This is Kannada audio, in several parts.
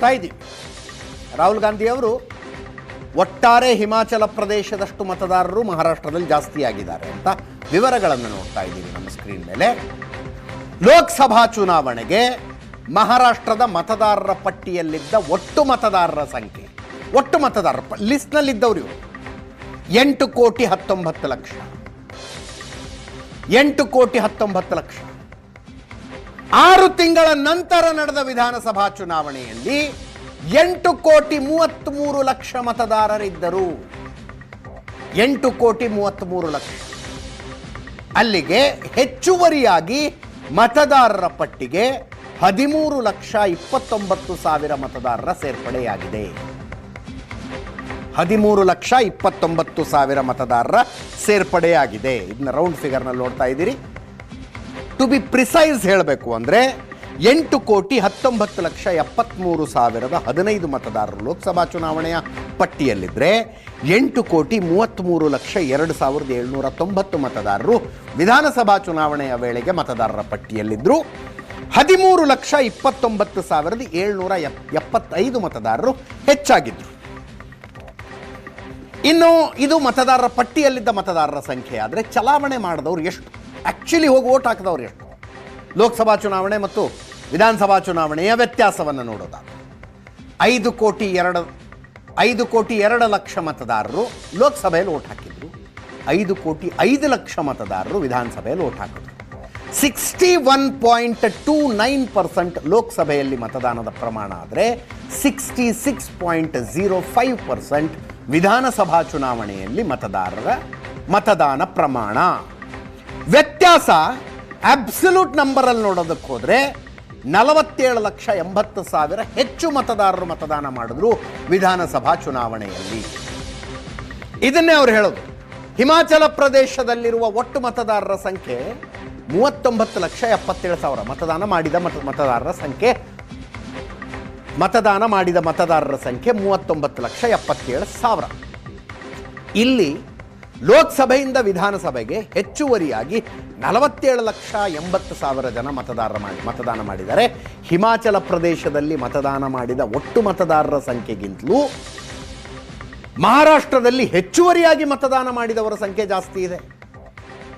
ನೋಡ್ತಾ ಇದ್ದೀವಿ. ರಾಹುಲ್ ಗಾಂಧಿ ಅವರು ಒಟ್ಟಾರೆ ಹಿಮಾಚಲ ಪ್ರದೇಶದಷ್ಟು ಮತದಾರರು ಮಹಾರಾಷ್ಟ್ರದಲ್ಲಿ ಜಾಸ್ತಿ ಆಗಿದ್ದಾರೆ ಅಂತ ವಿವರಗಳನ್ನು ನೋಡ್ತಾ ಇದ್ದೀವಿ ನಮ್ಮ ಸ್ಕ್ರೀನ್ ಮೇಲೆ. ಲೋಕಸಭಾ ಚುನಾವಣೆಗೆ ಮಹಾರಾಷ್ಟ್ರದ ಮತದಾರರ ಪಟ್ಟಿಯಲ್ಲಿದ್ದ ಒಟ್ಟು ಮತದಾರರ ಸಂಖ್ಯೆ, ಒಟ್ಟು ಮತದಾರರ ಲಿಸ್ಟ್ನಲ್ಲಿದ್ದವರು ಇವರು. ಎಂಟು ಕೋಟಿ ಹತ್ತೊಂಬತ್ತು ಲಕ್ಷ. ಎಂಟು ಕೋಟಿ ಹತ್ತೊಂಬತ್ತು ಲಕ್ಷ. ಆರು ತಿಂಗಳ ನಂತರ ನಡೆದ ವಿಧಾನಸಭಾ ಚುನಾವಣೆಯಲ್ಲಿ ಎಂಟು ಕೋಟಿ ಮೂವತ್ತ್ಮೂರು ಲಕ್ಷ ಮತದಾರರಿದ್ದರು. ಎಂಟು ಕೋಟಿ ಮೂವತ್ತ್ಮೂರು ಲಕ್ಷ. ಅಲ್ಲಿಗೆ ಹೆಚ್ಚುವರಿಯಾಗಿ ಮತದಾರರ ಪಟ್ಟಿಗೆ ಹದಿಮೂರು ಲಕ್ಷ ಇಪ್ಪತ್ತೊಂಬತ್ತು ಸಾವಿರ ಮತದಾರರ ಸೇರ್ಪಡೆಯಾಗಿದೆ. ಹದಿಮೂರು ಲಕ್ಷ ಇಪ್ಪತ್ತೊಂಬತ್ತು ಸಾವಿರ ಮತದಾರರ ಸೇರ್ಪಡೆಯಾಗಿದೆ. ಇದನ್ನ ರೌಂಡ್ ಫಿಗರ್ನಲ್ಲಿ ನೋಡ್ತಾ ಇದ್ದೀರಿ. ಟು ಬಿ ಪ್ರಿಸೈಸ್ ಹೇಳಬೇಕು ಅಂದರೆ, ಎಂಟು ಕೋಟಿ ಹತ್ತೊಂಬತ್ತು ಲಕ್ಷ ಎಪ್ಪತ್ತ್ಮೂರು ಸಾವಿರದ ಹದಿನೈದು ಮತದಾರರು ಲೋಕಸಭಾ ಚುನಾವಣೆಯ ಪಟ್ಟಿಯಲ್ಲಿದ್ದರೆ ಎಂಟು ಕೋಟಿ ಮೂವತ್ತ್ಮೂರು ಲಕ್ಷ ಎರಡು ಸಾವಿರದ ಏಳ್ನೂರ ತೊಂಬತ್ತು ಮತದಾರರು ವಿಧಾನಸಭಾ ಚುನಾವಣೆಯ ವೇಳೆಗೆ ಮತದಾರರ ಪಟ್ಟಿಯಲ್ಲಿದ್ದರು ಹದಿಮೂರು ಲಕ್ಷ ಇಪ್ಪತ್ತೊಂಬತ್ತು ಸಾವಿರದ ಏಳ್ನೂರ ಎಪ್, ಎಪ್ಪತ್ತೈದು ಮತದಾರರು ಹೆಚ್ಚಾಗಿದ್ದರು ಇನ್ನು ಇದು ಮತದಾರರ ಪಟ್ಟಿಯಲ್ಲಿದ್ದ ಮತದಾರರ ಸಂಖ್ಯೆ, ಆದರೆ ಚಲಾವಣೆ ಮಾಡಿದವರು ಎಷ್ಟು? ಆ್ಯಕ್ಚುಲಿ ಹೋಗಿ ಓಟ್ ಹಾಕಿದವ್ರು ಎಷ್ಟು? ಲೋಕಸಭಾ ಚುನಾವಣೆ ಮತ್ತು ವಿಧಾನಸಭಾ ಚುನಾವಣೆಯ ವ್ಯತ್ಯಾಸವನ್ನು ನೋಡೋದಾದ್ರೆ ಐದು ಕೋಟಿ ಎರಡು, ಐದು ಕೋಟಿ ಎರಡು ಲಕ್ಷ ಮತದಾರರು ಲೋಕಸಭೆಯಲ್ಲಿ ಓಟ್ ಹಾಕಿದ್ರು. ಐದು ಕೋಟಿ ಐದು ಲಕ್ಷ ಮತದಾರರು ವಿಧಾನಸಭೆಯಲ್ಲಿ ಓಟ್ ಹಾಕಿದ್ರು. Sixty one point two nine percent ಲೋಕಸಭೆಯಲ್ಲಿ ಮತದಾನದ ಪ್ರಮಾಣ ಆದರೆ sixty six point zero five percent ವಿಧಾನಸಭಾ ಚುನಾವಣೆಯಲ್ಲಿ ಮತದಾರರ ಮತದಾನ ಪ್ರಮಾಣ. ವ್ಯತ್ಯಾಸ ಅಬ್ಸಲ್ಯೂಟ್ ನಂಬರಲ್ಲಿ ನೋಡೋದಕ್ಕೆ ಹೋದರೆ ನಲವತ್ತೇಳು ಲಕ್ಷ ಎಂಬತ್ತು ಸಾವಿರ ಹೆಚ್ಚು ಮತದಾರರು ಮತದಾನ ಮಾಡಿದ್ರು ವಿಧಾನಸಭಾ ಚುನಾವಣೆಯಲ್ಲಿ. ಇದನ್ನೇ ಅವ್ರು ಹೇಳೋದು. ಹಿಮಾಚಲ ಪ್ರದೇಶದಲ್ಲಿರುವ ಒಟ್ಟು ಮತದಾರರ ಸಂಖ್ಯೆ ಮೂವತ್ತೊಂಬತ್ತು ಲಕ್ಷ ಎಪ್ಪತ್ತೇಳು ಸಾವಿರ. ಮತದಾನ ಮಾಡಿದ ಮತ, ಮತದಾರರ ಸಂಖ್ಯೆ, ಮತದಾನ ಮಾಡಿದ ಮತದಾರರ ಸಂಖ್ಯೆ ಮೂವತ್ತೊಂಬತ್ತು ಲಕ್ಷ ಎಪ್ಪತ್ತೇಳು ಸಾವಿರ. ಇಲ್ಲಿ ಲೋಕಸಭೆಯಿಂದ ವಿಧಾನಸಭೆಗೆ ಹೆಚ್ಚುವರಿಯಾಗಿ ನಲವತ್ತೇಳು ಲಕ್ಷ ಎಂಬತ್ತು ಸಾವಿರ ಜನ ಮತದಾರರ ಮಾಡಿ ಮತದಾನ ಮಾಡಿದ್ದಾರೆ. ಹಿಮಾಚಲ ಪ್ರದೇಶದಲ್ಲಿ ಮತದಾನ ಮಾಡಿದ ಒಟ್ಟು ಮತದಾರರ ಸಂಖ್ಯೆಗಿಂತಲೂ ಮಹಾರಾಷ್ಟ್ರದಲ್ಲಿ ಹೆಚ್ಚುವರಿಯಾಗಿ ಮತದಾನ ಮಾಡಿದವರ ಸಂಖ್ಯೆ ಜಾಸ್ತಿ ಇದೆ.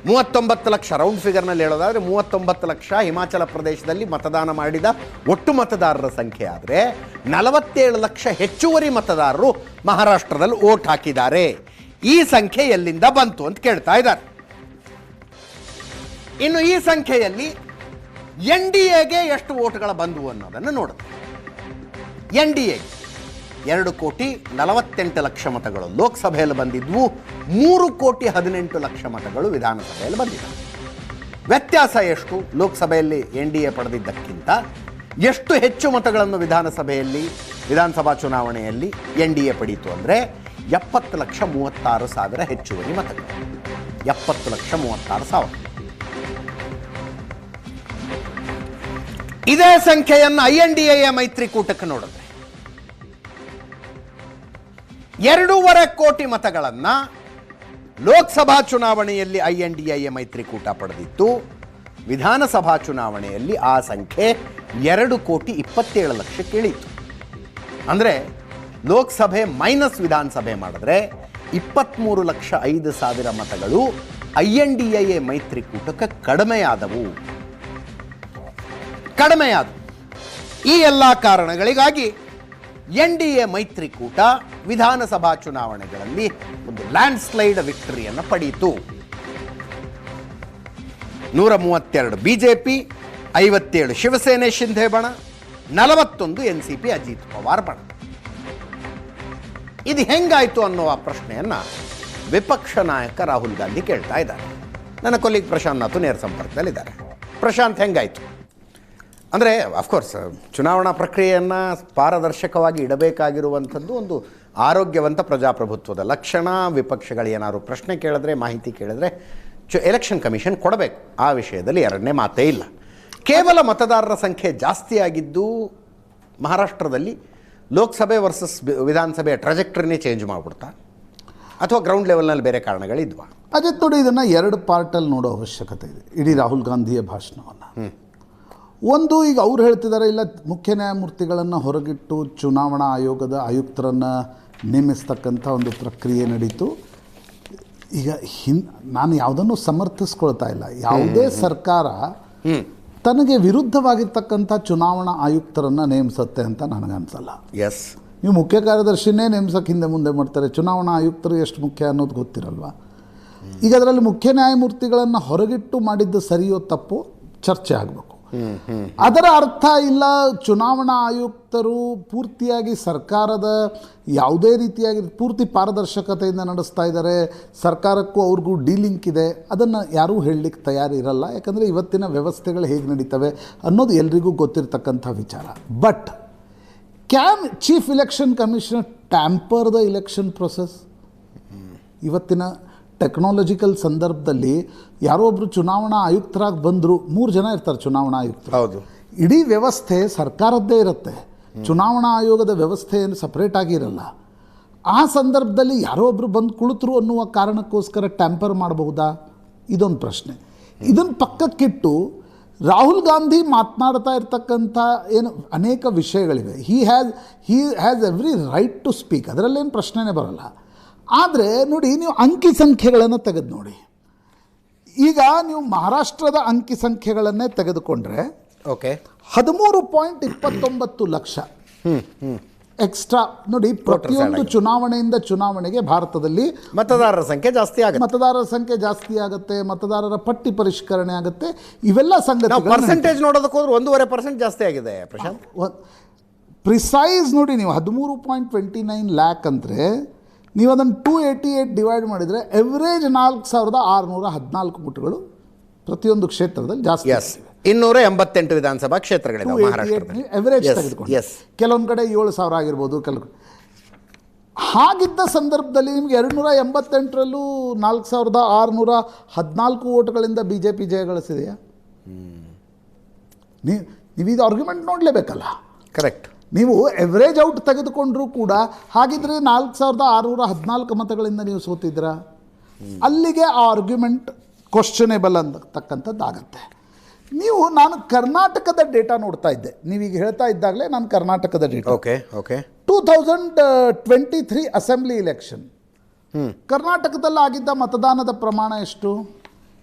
ಮೂವತ್ತೊಂಬತ್ತು ಲಕ್ಷ ರೌಂಡ್ ಫಿಗರ್ನಲ್ಲಿ ಹೇಳೋದಾದರೆ ಮೂವತ್ತೊಂಬತ್ತು ಲಕ್ಷ ಹಿಮಾಚಲ ಪ್ರದೇಶದಲ್ಲಿ ಮತದಾನ ಮಾಡಿದ ಒಟ್ಟು ಮತದಾರರ ಸಂಖ್ಯೆ ಆದರೆ ನಲವತ್ತೇಳು ಲಕ್ಷ ಹೆಚ್ಚುವರಿ ಮತದಾರರು ಮಹಾರಾಷ್ಟ್ರದಲ್ಲಿ ಓಟ್ ಹಾಕಿದ್ದಾರೆ. ಈ ಸಂಖ್ಯೆ ಎಲ್ಲಿಂದ ಬಂತು ಅಂತ ಕೇಳ್ತಾ ಇದ್ದಾರೆ. ಇನ್ನು ಈ ಸಂಖ್ಯೆಯಲ್ಲಿ ಎನ್ ಡಿ ಎಗೆ ಎಷ್ಟು ಓಟ್ಗಳು ಬಂದವು ಅನ್ನೋದನ್ನು ನೋಡುತ್ತೆ ಎನ್ ಡಿ ಎ ಎರಡು ಕೋಟಿ ನಲವತ್ತೆಂಟು ಲಕ್ಷ ಮತಗಳು ಲೋಕಸಭೆಯಲ್ಲಿ ಬಂದಿದ್ವು. ಮೂರು ಕೋಟಿ ಹದಿನೆಂಟು ಲಕ್ಷ ಮತಗಳು ವಿಧಾನಸಭೆಯಲ್ಲಿ ಬಂದಿದ್ದವು ವ್ಯತ್ಯಾಸ ಎಷ್ಟು? ಲೋಕಸಭೆಯಲ್ಲಿ ಎನ್ ಡಿ ಎ ಪಡೆದಿದ್ದಕ್ಕಿಂತ ಎಷ್ಟು ಹೆಚ್ಚು ಮತಗಳನ್ನು ವಿಧಾನಸಭೆಯಲ್ಲಿ, ವಿಧಾನಸಭಾ ಚುನಾವಣೆಯಲ್ಲಿ ಎನ್ ಡಿ ಎ ಪಡೀತು ಅಂದರೆ ಎಪ್ಪತ್ತು ಲಕ್ಷ ಮೂವತ್ತಾರು ಸಾವಿರ ಹೆಚ್ಚುವರಿ ಮತಗಳು. ಎಪ್ಪತ್ತು ಲಕ್ಷ ಮೂವತ್ತಾರು ಸಾವಿರ. ಇದೇ ಸಂಖ್ಯೆಯನ್ನು ಐ ಎನ್ ಡಿ ಎ ಮೈತ್ರಿಕೂಟಕ್ಕೆ ನೋಡಿದ್ರೆ. ಎರಡೂವರೆ ಕೋಟಿ ಮತಗಳನ್ನ ಲೋಕಸಭಾ ಚುನಾವಣೆಯಲ್ಲಿ ಐ ಎನ್ ಡಿ ಎ ಮೈತ್ರಿಕೂಟ ಪಡೆದಿತ್ತು. ವಿಧಾನಸಭಾ ಚುನಾವಣೆಯಲ್ಲಿ ಆ ಸಂಖ್ಯೆ ಎರಡು ಕೋಟಿ ಇಪ್ಪತ್ತೇಳು ಲಕ್ಷಕ್ಕೆ ಇಳಿತು ಅಂದರೆ ಲೋಕಸಭೆ ಮೈನಸ್ ವಿಧಾನಸಭೆ ಮಾಡಿದ್ರೆ ಇಪ್ಪತ್ತ್ಮೂರು ಲಕ್ಷ ಐದು ಸಾವಿರ ಮತಗಳು ಐ ಎನ್ ಡಿ ಎ ಮೈತ್ರಿಕೂಟಕ್ಕೆ ಕಡಿಮೆಯಾದವು. ಕಡಿಮೆಯಾದವು. ಈ ಎಲ್ಲ ಕಾರಣಗಳಿಗಾಗಿ ಎನ್ ಡಿ ಎ ಮೈತ್ರಿಕೂಟ ವಿಧಾನಸಭಾ ಚುನಾವಣೆಗಳಲ್ಲಿ ಒಂದು ಲ್ಯಾಂಡ್ ಸ್ಲೈಡ್ ವಿಕ್ಟರಿಯನ್ನು ಪಡೆಯಿತು. ನೂರ ಮೂವತ್ತೆರಡು ಬಿಜೆಪಿ ಐವತ್ತೇಳು ಶಿವಸೇನೆ, ಶಿಂಧೆ ಬಣ, ನಲವತ್ತೊಂದು N C P, Ajit Pawar ಬಣ. ಇದು ಹೆಂಗಾಯಿತು ಅನ್ನುವ ಪ್ರಶ್ನೆಯನ್ನು ವಿಪಕ್ಷ ನಾಯಕ ರಾಹುಲ್ ಗಾಂಧಿ ಕೇಳ್ತಾ ಇದ್ದಾರೆ. ನನ್ನ ಕೊಲ್ಲಿಗೆ ಪ್ರಶಾಂತ್ ನೇರ ಸಂಪರ್ಕದಲ್ಲಿದ್ದಾರೆ. ಪ್ರಶಾಂತ್, ಹೆಂಗಾಯಿತು? ಅಂದರೆ ಅಫ್ಕೋರ್ಸ್ ಚುನಾವಣಾ ಪ್ರಕ್ರಿಯೆಯನ್ನು ಪಾರದರ್ಶಕವಾಗಿ ಇಡಬೇಕಾಗಿರುವಂಥದ್ದು ಒಂದು ಆರೋಗ್ಯವಂತ ಪ್ರಜಾಪ್ರಭುತ್ವದ ಲಕ್ಷಣ. ವಿಪಕ್ಷಗಳು ಏನಾದ್ರು ಪ್ರಶ್ನೆ ಕೇಳಿದ್ರೆ, ಮಾಹಿತಿ ಕೇಳಿದ್ರೆ ಚು ಎಲೆಕ್ಷನ್ ಕಮಿಷನ್ ಕೊಡಬೇಕು. ಆ ವಿಷಯದಲ್ಲಿ ಎರಡನೇ ಮಾತೇ ಇಲ್ಲ. ಕೇವಲ ಮತದಾರರ ಸಂಖ್ಯೆ ಜಾಸ್ತಿ ಆಗಿದ್ದು ಮಹಾರಾಷ್ಟ್ರದಲ್ಲಿ ಲೋಕಸಭೆ ವರ್ಸಸ್ ವಿಧಾನಸಭೆಯ ಟ್ರಜೆಕ್ಟ್ರಿನೇ ಚೇಂಜ್ ಮಾಡಿಬಿಡ್ತಾ? ಅಥವಾ ಗ್ರೌಂಡ್ ಲೆವೆಲ್ನಲ್ಲಿ ಬೇರೆ ಕಾರಣಗಳಿದ್ವಾ? ಅದೇ ನೋಡಿ ಇದನ್ನು ಎರಡು ಪಾರ್ಟಲ್ಲಿ ನೋಡೋ ಅವಶ್ಯಕತೆ ಇದೆ. ಇಡೀ ರಾಹುಲ್ ಗಾಂಧಿಯ ಭಾಷಣವನ್ನು. ಒಂದು ಈಗ ಅವ್ರು ಹೇಳ್ತಿದ್ದಾರೆ ಇಲ್ಲ ಮುಖ್ಯ ನ್ಯಾಯಮೂರ್ತಿಗಳನ್ನು ಹೊರಗಿಟ್ಟು ಚುನಾವಣಾ ಆಯೋಗದ ಆಯುಕ್ತರನ್ನು ನೇಮಿಸ್ತಕ್ಕಂಥ ಒಂದು ಪ್ರಕ್ರಿಯೆ ನಡೀತು. ಈಗ ಹಿನ್ ನಾನು ಯಾವುದನ್ನು ಸಮರ್ಥಿಸ್ಕೊಳ್ತಾ ಇಲ್ಲ. ಯಾವುದೇ ಸರ್ಕಾರ ತನಗೆ ವಿರುದ್ಧವಾಗಿರ್ತಕ್ಕಂಥ ಚುನಾವಣಾ ಆಯುಕ್ತರನ್ನು ನೇಮಿಸುತ್ತೆ ಅಂತ ನನಗನ್ಸಲ್ಲ ಎಸ್ ನೀವು ಮುಖ್ಯ ಕಾರ್ಯದರ್ಶಿನೇ ನೇಮಿಸೋಕೆ ಹಿಂದೆ ಮುಂದೆ ಮಾಡ್ತಾರೆ ಚುನಾವಣಾ ಆಯುಕ್ತರು ಎಷ್ಟು ಮುಖ್ಯ ಅನ್ನೋದು ಗೊತ್ತಿರಲ್ವ? ಈಗ ಅದರಲ್ಲಿ ಮುಖ್ಯ ನ್ಯಾಯಮೂರ್ತಿಗಳನ್ನು ಹೊರಗಿಟ್ಟು ಮಾಡಿದ್ದು ಸರಿಯೋ ತಪ್ಪು ಚರ್ಚೆ ಆಗಬೇಕು. ಅದರ ಅರ್ಥ ಇಲ್ಲ, ಚುನಾವಣಾ ಆಯುಕ್ತರು ಪೂರ್ತಿಯಾಗಿ ಸರ್ಕಾರದ ಯಾವುದೇ ರೀತಿಯಾಗಿ ಪೂರ್ತಿ ಪಾರದರ್ಶಕತೆಯಿಂದ ನಡೆಸ್ತಾ ಇದ್ದಾರೆ. ಸರ್ಕಾರಕ್ಕೂ ಅವ್ರಿಗೂ ಡೀಲಿಂಕ್ ಇದೆ. ಅದನ್ನು ಯಾರೂ ಹೇಳಲಿಕ್ಕೆ ತಯಾರಿರಲ್ಲ. ಯಾಕಂದರೆ ಇವತ್ತಿನ ವ್ಯವಸ್ಥೆಗಳು ಹೇಗೆ ನಡೀತವೆ ಅನ್ನೋದು ಎಲ್ರಿಗೂ ಗೊತ್ತಿರತಕ್ಕಂಥ ವಿಚಾರ. But can chief election commissioner tamper the election process ಇವತ್ತಿನ ಟೆಕ್ನಾಲಜಿಕಲ್ ಸಂದರ್ಭದಲ್ಲಿ ಯಾರೋ ಒಬ್ಬರು ಚುನಾವಣಾ ಆಯುಕ್ತರಾಗಿ ಬಂದರು ಮೂರು ಜನ ಇರ್ತಾರೆ ಚುನಾವಣಾ ಆಯುಕ್ತರು. ಹೌದು. ಇಡೀ ವ್ಯವಸ್ಥೆ ಸರ್ಕಾರದ್ದೇ ಇರುತ್ತೆ. ಚುನಾವಣಾ ಆಯೋಗದ ವ್ಯವಸ್ಥೆ ಏನು ಸಪ್ರೇಟ್ ಆಗಿರಲ್ಲ ಆ ಸಂದರ್ಭದಲ್ಲಿ ಯಾರೋ ಒಬ್ರು ಬಂದು ಕುಳಿತರು ಅನ್ನುವ ಕಾರಣಕ್ಕೋಸ್ಕರ ಟ್ಯಾಂಪರ್ ಮಾಡಬಹುದಾ? ಇದೊಂದು ಪ್ರಶ್ನೆ. ಇದನ್ನು ಪಕ್ಕಕ್ಕಿಟ್ಟು ರಾಹುಲ್ ಗಾಂಧಿ ಮಾತನಾಡ್ತಾ ಇರ್ತಕ್ಕಂಥ ಏನು ಅನೇಕ ವಿಷಯಗಳಿವೆ. He has he has every right to speak ಅದರಲ್ಲೇನು ಪ್ರಶ್ನೆನೇ ಬರಲ್ಲ. ಆದರೆ ನೋಡಿ ನೀವು ಅಂಕಿ ಸಂಖ್ಯೆಗಳನ್ನು ತೆಗೆದು ನೋಡಿ. ಈಗ ನೀವು ಮಹಾರಾಷ್ಟ್ರದ ಅಂಕಿ ಸಂಖ್ಯೆಗಳನ್ನೇ ತೆಗೆದುಕೊಂಡ್ರೆ ಓಕೆ. ಹದಿಮೂರು ಪಾಯಿಂಟ್ ಇಪ್ಪತ್ತೊಂಬತ್ತು ಲಕ್ಷ ಎಕ್ಸ್ಟ್ರಾ. ನೋಡಿ ಪ್ರತಿಯೊಂದು ಚುನಾವಣೆಯಿಂದ ಚುನಾವಣೆಗೆ ಭಾರತದಲ್ಲಿ ಮತದಾರರ ಸಂಖ್ಯೆ ಜಾಸ್ತಿ ಆಗುತ್ತೆ. ಮತದಾರರ ಸಂಖ್ಯೆ ಜಾಸ್ತಿ ಆಗುತ್ತೆ ಮತದಾರರ ಪಟ್ಟಿ ಪರಿಷ್ಕರಣೆ ಆಗುತ್ತೆ. ಇವೆಲ್ಲ ಸಂಗತಿ ಪರ್ಸೆಂಟೇಜ್ ನೋಡೋದಕ್ಕೆ ಹೋದ್ರೆ ಒಂದೂವರೆ ಪರ್ಸೆಂಟ್ ಜಾಸ್ತಿ ಆಗಿದೆ ಪ್ರಶಾಂತ್. ಪ್ರಿಸೈಸ್ ನೋಡಿ ನೀವು ಹದಿಮೂರು ಪಾಯಿಂಟ್ ಟ್ವೆಂಟಿ ನೈನ್ ಲ್ಯಾಕ್ ಅಂದರೆ ನೀವು ಅದನ್ನು ಟೂ ಏಯ್ಟಿ ಏಯ್ಟ್ ಡಿವೈಡ್ ಮಾಡಿದರೆ ಎವ್ರೇಜ್ ನಾಲ್ಕು ಸಾವಿರದ ಆರುನೂರ ಹದಿನಾಲ್ಕು ಮುಟ್ಟುಗಳು ಪ್ರತಿಯೊಂದು ಕ್ಷೇತ್ರದಲ್ಲಿ ಜಾಸ್ತಿ ಇನ್ನೂರ ಎಂಬತ್ತೆಂಟು ವಿಧಾನಸಭಾ ಮಹಾರಾಷ್ಟ್ರದಲ್ಲಿ. ಎವರೇಜ್ ತೆಗೆದುಕೊಂಡು ಕೆಲವೊಂದು ಕಡೆ ಏಳು ಸಾವಿರ ಆಗಿರ್ಬೋದು ಕೆಲವು ಹಾಗಿದ್ದ ಸಂದರ್ಭದಲ್ಲಿ ನಿಮ್ಗೆ ಎರಡುನೂರ ಎಂಬತ್ತೆಂಟರಲ್ಲೂ ನಾಲ್ಕು ಸಾವಿರದ ಆರುನೂರ ಹದಿನಾಲ್ಕು ಓಟ್ಗಳಿಂದ ಬಿ ಜೆ ಪಿ ಜಯ ಗಳಿಸಿದೆಯಾ? ನೀವು ನೀವು ಇದು ಆರ್ಗ್ಯುಮೆಂಟ್ ನೋಡಲೇಬೇಕಲ್ಲ? ಕರೆಕ್ಟ್ ನೀವು ಎವರೇಜ್ ಔಟ್ ತೆಗೆದುಕೊಂಡ್ರೂ ಕೂಡ ಹಾಗಿದ್ರೆ ನಾಲ್ಕು ಸಾವಿರದ ಆರುನೂರ ಹದಿನಾಲ್ಕು ಮತಗಳಿಂದ ನೀವು ಸೋತಿದ್ರ ಅಲ್ಲಿಗೆ ಆ ಆರ್ಗ್ಯುಮೆಂಟ್ ಕ್ವಶನೇಬಲ್ ಅಂತಕ್ಕಂಥದ್ದಾಗತ್ತೆ. ನೀವು ನಾನು ಕರ್ನಾಟಕದ ಡೇಟಾ ನೋಡ್ತಾ ಇದ್ದೆ. ನೀವೀಗ ಹೇಳ್ತಾ ಇದ್ದಾಗಲೇ ನಾನು ಕರ್ನಾಟಕದ data okay okay two thousand twenty three assembly election ಕರ್ನಾಟಕದಲ್ಲಿ ಆಗಿದ್ದ ಮತದಾನದ ಪ್ರಮಾಣ ಎಷ್ಟು?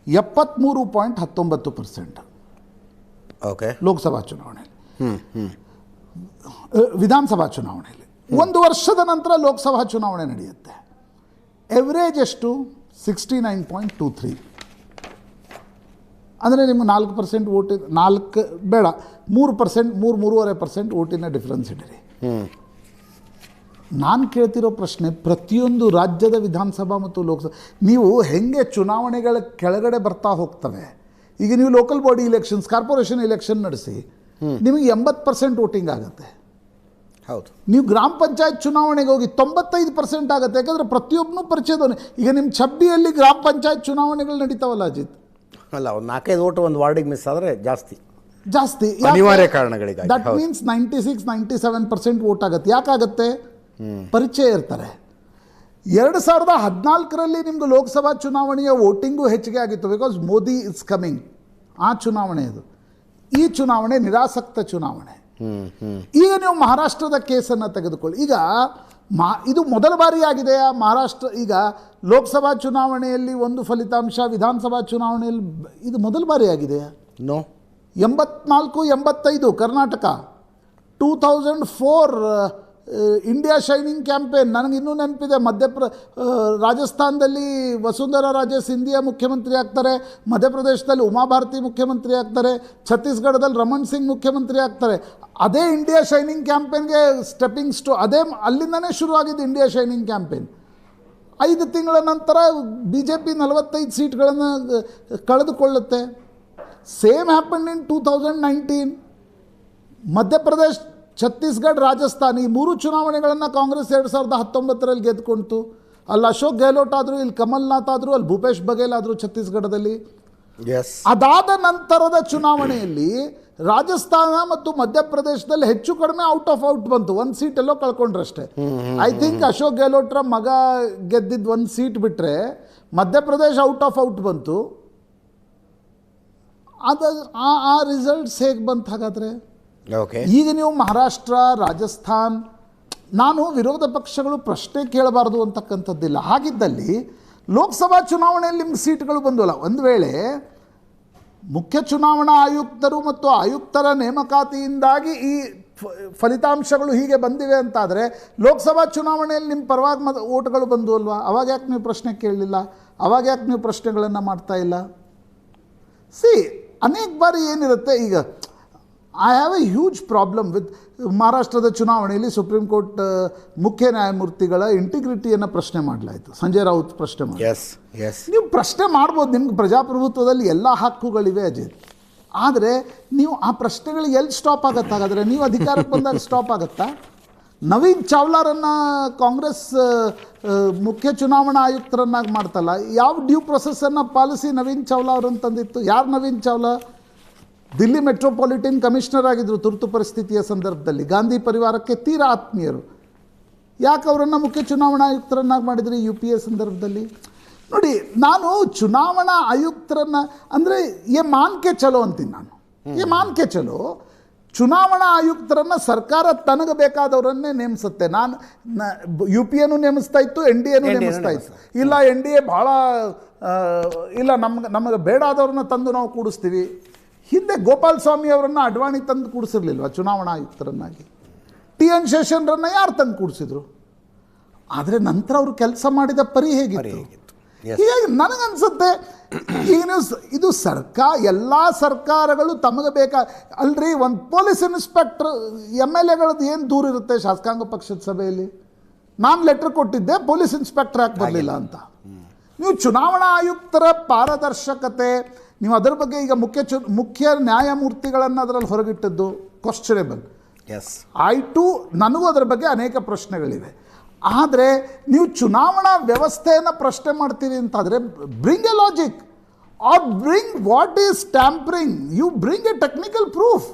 ಎಪ್ಪತ್ತ್ಮೂರು ಪಾಯಿಂಟ್ ಹತ್ತೊಂಬತ್ತು ಪರ್ಸೆಂಟ್ ಓಕೆ ಲೋಕಸಭಾ ಚುನಾವಣೆಯಲ್ಲಿ. ವಿಧಾನಸಭಾ ಚುನಾವಣೆಯಲ್ಲಿ. ಒಂದು ವರ್ಷದ ನಂತರ ಲೋಕಸಭಾ ಚುನಾವಣೆ ನಡೆಯುತ್ತೆ. ಎವರೇಜ್ ಎಷ್ಟು? Sixty nine point two three ಅಂದರೆ ನಿಮ್ಗೆ ನಾಲ್ಕು ಪರ್ಸೆಂಟ್ ಓಟಿನ ನಾಲ್ಕು ಬೇಡ ಮೂರು ಪರ್ಸೆಂಟ್ ಮೂರು ಮೂರುವರೆ ಪರ್ಸೆಂಟ್ ಓಟಿನ ಡಿಫ್ರೆನ್ಸ್ ಇಡಿರಿ ನಾನು ಕೇಳ್ತಿರೋ ಪ್ರಶ್ನೆ ಪ್ರತಿಯೊಂದು ರಾಜ್ಯದ ವಿಧಾನಸಭಾ ಮತ್ತು ಲೋಕಸಭಾ ನೀವು ಹೆಂಗೆ ಚುನಾವಣೆಗಳ ಕೆಳಗಡೆ ಬರ್ತಾ ಹೋಗ್ತವೆ? ಈಗ ನೀವು local body elections corporation election ನಡೆಸಿ ನಿಮಗೆ ಎಂಬತ್ತು ಪರ್ಸೆಂಟ್ ವೋಟಿಂಗ್ ಆಗುತ್ತೆ. ಹೌದು. ನೀವು ಗ್ರಾಮ ಪಂಚಾಯತ್ ಚುನಾವಣೆಗೆ ಹೋಗಿ ತೊಂಬತ್ತೈದು ಪರ್ಸೆಂಟ್ ಆಗುತ್ತೆ. ಯಾಕಂದರೆ ಪ್ರತಿಯೊಬ್ಬನೂ ಪರಿಚಯದವನು. ಈಗ ನಿಮ್ಮ ಚಬ್ಬಿಯಲ್ಲಿ ಗ್ರಾಮ ಪಂಚಾಯತ್ ಚುನಾವಣೆಗಳು ನಡೀತಾವಲ್ಲ ಅಜಿತ್? ಅಲ್ಲ ಒಂದು ನಾಲ್ಕೈದು ಓಟು ಒಂದು ವಾರ್ಡಿಗೆ ಮಿಸ್ ಆದರೆ ಜಾಸ್ತಿ. ಜಾಸ್ತಿ. ಅನಿವಾರ್ಯ ಕಾರಣಗಳಿಗಾಗಿ, that means ninety six ninety seven percent vote ಆಗುತ್ತೆ? ಯಾಕಾಗತ್ತೆ ಪರಿಚಯ ಇರ್ತಾರೆ. ಎರಡು ಸಾವಿರದ ಹದಿನಾಲ್ಕರಲ್ಲಿ ನಿಮ್ಗೆ ಲೋಕಸಭಾ ಚುನಾವಣೆಯ ವೋಟಿಂಗು ಹೆಚ್ಚಿಗೆ ಆಗಿತ್ತು ಬಿಕಾಸ್ ಮೋದಿ ಇಸ್ ಕಮಿಂಗ್ ಆ ಚುನಾವಣೆ ಇದು ಈ ಚುನಾವಣೆ ನಿರಾಸಕ್ತ ಚುನಾವಣೆ. ಈಗ ನೀವು ಮಹಾರಾಷ್ಟ್ರದ ಕೇಸನ್ನು ತೆಗೆದುಕೊಳ್ಳಿ. ಈಗ ಮಾ ಇದು ಮೊದಲ ಬಾರಿಯಾಗಿದೆ. ಆ ಮಹಾರಾಷ್ಟ್ರ ಈಗ ಲೋಕಸಭಾ ಚುನಾವಣೆಯಲ್ಲಿ ಒಂದು ಫಲಿತಾಂಶ ವಿಧಾನಸಭಾ ಚುನಾವಣೆಯಲ್ಲಿ ಇದು ಮೊದಲ ಬಾರಿಯಾಗಿದೆ. ನೋ. ಎಂಬತ್ನಾಲ್ಕು ಎಂಬತ್ತೈದು Karnataka. Two thousand four India shining campaign ನನಗೆ ಇನ್ನೂ ನೆನಪಿದೆ, ಮಧ್ಯಪ್ರ ರಾಜಸ್ಥಾನದಲ್ಲಿ ವಸುಂಧರಾ ರಾಜೇ ಸಿಂಧಿಯಾ ಮುಖ್ಯಮಂತ್ರಿ ಆಗ್ತಾರೆ, ಮಧ್ಯಪ್ರದೇಶದಲ್ಲಿ ಉಮಾಭಾರತಿ ಮುಖ್ಯಮಂತ್ರಿ ಆಗ್ತಾರೆ, ಛತ್ತೀಸ್ಗಢದಲ್ಲಿ ರಮಣ್ ಸಿಂಗ್ ಮುಖ್ಯಮಂತ್ರಿ ಆಗ್ತಾರೆ. ಅದೇ ಇಂಡಿಯಾ ಶೈನಿಂಗ್ ಕ್ಯಾಂಪೇನ್ಗೆ ಸ್ಟೆಪ್ಪಿಂಗ್ ಸ್ಟು ಅದೇ ಅಲ್ಲಿಂದನೇ ಶುರುವಾಗಿದ್ದು ಇಂಡಿಯಾ ಶೈನಿಂಗ್ ಕ್ಯಾಂಪೇನ್ ಐದು ತಿಂಗಳ ನಂತರ ಬಿ ಜೆ ಪಿ ನಲವತ್ತೈದು ಸೀಟ್ಗಳನ್ನು ಕಳೆದುಕೊಳ್ಳುತ್ತೆ. Same happen in two thousand nineteen Madhya Pradesh Chhattisgarh Rajasthan ಈ ಮೂರು ಚುನಾವಣೆಗಳನ್ನು ಕಾಂಗ್ರೆಸ್ ಎರಡು ಸಾವಿರದ ಹತ್ತೊಂಬತ್ತರಲ್ಲಿ ಗೆದ್ದುಕೊಂತು ಅಲ್ಲಿ ಅಶೋಕ್ ಗೆಹ್ಲೋಟ್ ಆದರೂ ಇಲ್ಲಿ ಕಮಲ್ನಾಥ್ ಆದರೂ ಅಲ್ಲಿ ಭೂಪೇಶ್ ಬಘೇಲ್ ಆದರೂ ಛತ್ತೀಸ್ಗಢದಲ್ಲಿ. ಎಸ್ ಅದಾದ ನಂತರದ ಚುನಾವಣೆಯಲ್ಲಿ ರಾಜಸ್ಥಾನ ಮತ್ತು ಮಧ್ಯಪ್ರದೇಶದಲ್ಲಿ ಹೆಚ್ಚು ಕಡಿಮೆ ಔಟ್ ಆಫ್ ಔಟ್ ಬಂತು. ಒಂದು ಸೀಟ್ ಎಲ್ಲೋ ಕಳ್ಕೊಂಡ್ರಷ್ಟೇ. ಐ ಥಿಂಕ್ ಅಶೋಕ್ ಗೆಹ್ಲೋಟ್ರ ಮಗ ಗೆದ್ದಿದ್ದು ಒಂದು ಸೀಟ್ ಬಿಟ್ಟರೆ ಮಧ್ಯಪ್ರದೇಶ ಔಟ್ ಆಫ್ ಔಟ್ ಬಂತು. ಅದು ಆ ಆ ರಿಸಲ್ಟ್ಸ್ ಹೇಗೆ ಬಂತು ಹಾಗಾದರೆ? ಓಕೆ ಈಗ ನೀವು ಮಹಾರಾಷ್ಟ್ರ, ರಾಜಸ್ಥಾನ್, ನಾನು ವಿರೋಧ ಪಕ್ಷಗಳು ಪ್ರಶ್ನೆ ಕೇಳಬಾರ್ದು ಅಂತಕ್ಕಂಥದ್ದಿಲ್ಲ. ಹಾಗಿದ್ದಲ್ಲಿ ಲೋಕಸಭಾ ಚುನಾವಣೆಯಲ್ಲಿ ನಿಮ್ಗೆ ಸೀಟ್ಗಳು ಬಂದಲ್ಲ. ಒಂದು ವೇಳೆ ಮುಖ್ಯ ಚುನಾವಣಾ ಆಯುಕ್ತರು ಮತ್ತು ಆಯುಕ್ತರ ನೇಮಕಾತಿಯಿಂದಾಗಿ ಈ ಫಲಿತಾಂಶಗಳು ಹೀಗೆ ಬಂದಿವೆ ಅಂತಾದರೆ ಲೋಕಸಭಾ ಚುನಾವಣೆಯಲ್ಲಿ ನಿಮ್ಮ ಪರವಾಗಿ ಮತ, ಓಟ್ಗಳು ಬಂದು ಅಲ್ವಾ? ಅವಾಗ ಯಾಕೆ ನೀವು ಪ್ರಶ್ನೆ ಕೇಳಲಿಲ್ಲ? ಅವಾಗ ಯಾಕೆ ನೀವು ಪ್ರಶ್ನೆಗಳನ್ನು ಮಾಡ್ತಾ ಇಲ್ಲ? ಸಿ ಅನೇಕ ಬಾರಿ ಏನಿರುತ್ತೆ ಈಗ I have a huge problem with ಮಹಾರಾಷ್ಟ್ರದ ಚುನಾವಣೆಯಲ್ಲಿ ಸುಪ್ರೀಂ ಕೋರ್ಟ್ ಮುಖ್ಯ ನ್ಯಾಯಮೂರ್ತಿಗಳ ಇಂಟಿಗ್ರಿಟಿಯನ್ನು ಪ್ರಶ್ನೆ ಮಾಡಲಾಯಿತು. ಸಂಜಯ್ ರಾವುತ್ ಪ್ರಶ್ನೆ ಮಾಡಿ ಎಸ್ ಎಸ್ ನೀವು ಪ್ರಶ್ನೆ ಮಾಡ್ಬೋದು ನಿಮ್ಗೆ ಪ್ರಜಾಪ್ರಭುತ್ವದಲ್ಲಿ ಎಲ್ಲ ಹಕ್ಕುಗಳಿವೆ ಅಜಯ್. ಆದರೆ ನೀವು ಆ ಪ್ರಶ್ನೆಗಳಿಗೆ ಎಲ್ಲಿ ಸ್ಟಾಪ್ ಆಗತ್ತೆ? ಹಾಗಾದರೆ ನೀವು ಅಧಿಕಾರಕ್ಕೆ ಬಂದಾಗ ಸ್ಟಾಪ್ ಆಗುತ್ತಾ? ನವೀನ್ ಚಾವ್ಲಾರನ್ನು ಕಾಂಗ್ರೆಸ್ ಆ, ಆ, ಮುಖ್ಯ ಚುನಾವಣಾ ಆಯುಕ್ತರನ್ನಾಗಿ ಮಾಡ್ತಲ್ಲ ಯಾವ ಡ್ಯೂ ಪ್ರೊಸೆಸ್ಸನ್ನು ಪಾಲಿಸಿ ನವೀನ್ ಚಾವ್ಲಾ ಅವರನ್ನು ತಂದಿತ್ತು? ಯಾರು ನವೀನ್ ಚಾವ್ಲಾ? ದಿಲ್ಲಿ ಮೆಟ್ರೋಪಾಲಿಟನ್ ಕಮಿಷನರ್ ಆಗಿದ್ದರು ತುರ್ತು ಪರಿಸ್ಥಿತಿಯ ಸಂದರ್ಭದಲ್ಲಿ. ಗಾಂಧಿ ಪರಿವಾರಕ್ಕೆ ತೀರಾ ಆತ್ಮೀಯರು. ಯಾಕೆ ಅವರನ್ನು ಮುಖ್ಯ ಚುನಾವಣಾ ಆಯುಕ್ತರನ್ನಾಗಿ ಮಾಡಿದ್ರಿ ಯು ಪಿ ಎ ಸಂದರ್ಭದಲ್ಲಿ? ನೋಡಿ ನಾನು ಚುನಾವಣಾ ಆಯುಕ್ತರನ್ನ ಅಂದರೆ ಎ ಮಾನ್ಕೆ ಚಲೋ ಅಂತೀನಿ ನಾನು. ಎ ಮಾನ್ಕೆ ಚಲೋ. ಚುನಾವಣಾ ಆಯುಕ್ತರನ್ನು ಸರ್ಕಾರ ತನಗೆ ಬೇಕಾದವರನ್ನೇ ನೇಮಿಸುತ್ತೆ. ನಾನು ಯು ಪಿ ಎನು ನೇಮಿಸ್ತಾ ಇತ್ತು ಎನ್ ಡಿ ಎನು ನೇಮಿಸ್ತಾ ಇತ್ತು. ಇಲ್ಲ ಎನ್ ಡಿ ಎ ಭಾಳ ಇಲ್ಲ ನಮ್ಗೆ ನಮಗೆ ಬೇಡಾದವ್ರನ್ನ ತಂದು ನಾವು ಕೂಡಿಸ್ತೀವಿ. ಹಿಂದೆ ಗೋಪಾಲ್ ಸ್ವಾಮಿ ಅವರನ್ನು ಅಡ್ವಾಣಿ ತಂದು ಕೂಡಿಸಿರ್ಲಿಲ್ವ? ಚುನಾವಣಾ ಆಯುಕ್ತರನ್ನಾಗಿ. ಟಿ ಎನ್ ಶೇಷನ್ರನ್ನ ಯಾರು ತಂದು ಕೂಡಿಸಿದ್ರು? ಆದರೆ ನಂತರ ಅವರು ಕೆಲಸ ಮಾಡಿದ ಪರಿ ಹೇಗಿತ್ತು. ಹೀಗಾಗಿ ನನಗನ್ಸುತ್ತೆ ಈಗ ನೀವು ಇದು ಸರ್ಕಾರ ಎಲ್ಲ ಸರ್ಕಾರಗಳು ತಮಗೆ ಬೇಕಾ ಅಲ್ರಿ ಒಂದು ಪೊಲೀಸ್ ಇನ್ಸ್ಪೆಕ್ಟರ್ ಎಂ ಎಲ್ ಎಗಳದ್ದು ಏನು ದೂರ ಇರುತ್ತೆ ಶಾಸಕಾಂಗ ಪಕ್ಷದ ಸಭೆಯಲ್ಲಿ? ನಾನು ಲೆಟ್ರ್ ಕೊಟ್ಟಿದ್ದೆ ಪೊಲೀಸ್ ಇನ್ಸ್ಪೆಕ್ಟರ್ ಯಾಕೆ ಬರಲಿಲ್ಲ ಅಂತ. ನೀವು ಚುನಾವಣಾ ಆಯುಕ್ತರ ಪಾರದರ್ಶಕತೆ ನೀವು ಅದರ ಬಗ್ಗೆ ಈಗ ಮುಖ್ಯ ಚು ಮುಖ್ಯ ನ್ಯಾಯಮೂರ್ತಿಗಳನ್ನು ಅದರಲ್ಲಿ ಹೊರಗಿಟ್ಟದ್ದು ಕ್ವಶ್ಚನೇಬಲ್ ಎಸ್ ಐ ಟು ನನಗೂ ಅದರ ಬಗ್ಗೆ ಅನೇಕ ಪ್ರಶ್ನೆಗಳಿವೆ. ಆದರೆ ನೀವು ಚುನಾವಣಾ ವ್ಯವಸ್ಥೆಯನ್ನು ಪ್ರಶ್ನೆ ಮಾಡ್ತೀರಿ ಅಂತಾದರೆ bring a logic or bring what is tampering you bring a technical proof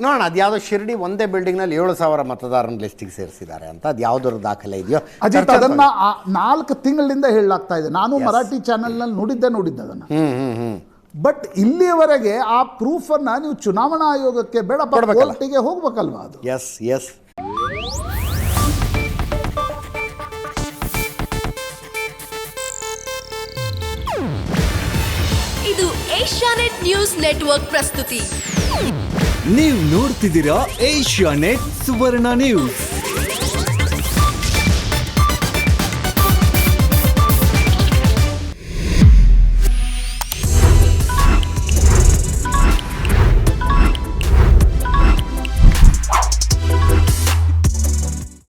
ನೋಡೋಣ ಅದು ಯಾವುದೋ ಶಿರ್ಡಿ ಒಂದೇ ಬಿಲ್ಡಿಂಗ್ನಲ್ಲಿ ಏಳು ಸಾವಿರ ಮತದಾರನ ಲಿಸ್ಟಿಗೆ ಸೇರಿಸಿದ್ದಾರೆ ಅಂತ. ಅದು ಯಾವುದರ ದಾಖಲೆ ಇದೆಯೋ? ಅಜಿತ್ ಅದನ್ನು ನಾಲ್ಕು ತಿಂಗಳಿಂದ ಹೇಳಲಾಗ್ತಾ ಇದೆ. ನಾನು ಮರಾಠಿ ಚಾನೆಲ್ನಲ್ಲಿ ನೋಡಿದ್ದೆ ನೋಡಿದ್ದೆ ಅದನ್ನು. ಹ್ಞೂ ಹ್ಞೂ ಹ್ಮ್. ಬಟ್ ಇಲ್ಲಿಯವರೆಗೆ ಆ ಪ್ರೂಫನ್ನು ನೀವು ಚುನಾವಣಾ ಆಯೋಗಕ್ಕೆ ಬೇಡ. ಕೋರ್ಟಿಗೆ ಹೋಗ್ಬೇಕಲ್ವಾ ಅದು? ಎಸ್ ಎಸ್ ಇದು ಏಷ್ಯಾನೆಟ್ ನ್ಯೂಸ್ ನೆಟ್ವರ್ಕ್ ಪ್ರಸ್ತುತಿ. ನೀವು ನೋಡ್ತಿದ್ದೀರಾ ಏಷ್ಯಾ ನೆಟ್ ಸುವರ್ಣ ನ್ಯೂಸ್.